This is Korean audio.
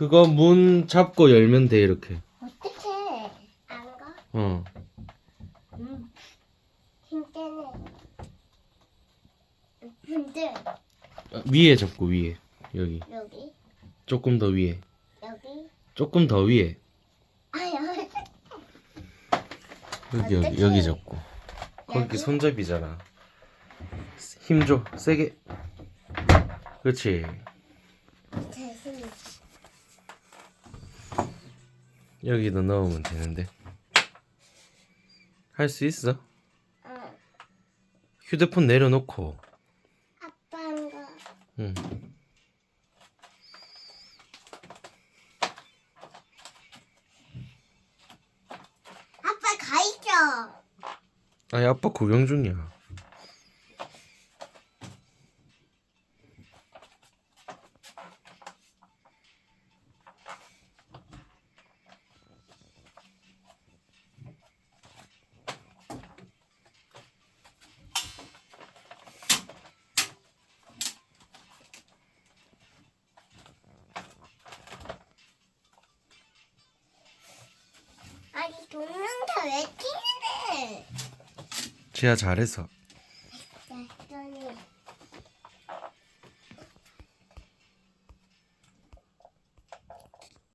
그거 문 잡고 열면 돼 이렇게. 어떻게 안 가? 어. 음. 어, 위에 잡고 위에 여기 여기 조금 더 위에 여기 조금 더 위에 아 여기 여기 여기 잡고 거기 여기? 손잡이잖아. 힘 줘 세게. 그렇지. 여기도 넣으면 되는데. 할 수 있어? 어 휴대폰 내려놓고. 아빠인 거 응. 아빠 가 있죠. 아니 아빠 구경 중이야. 아니 동영상 왜 찍는데? 지아 잘했어.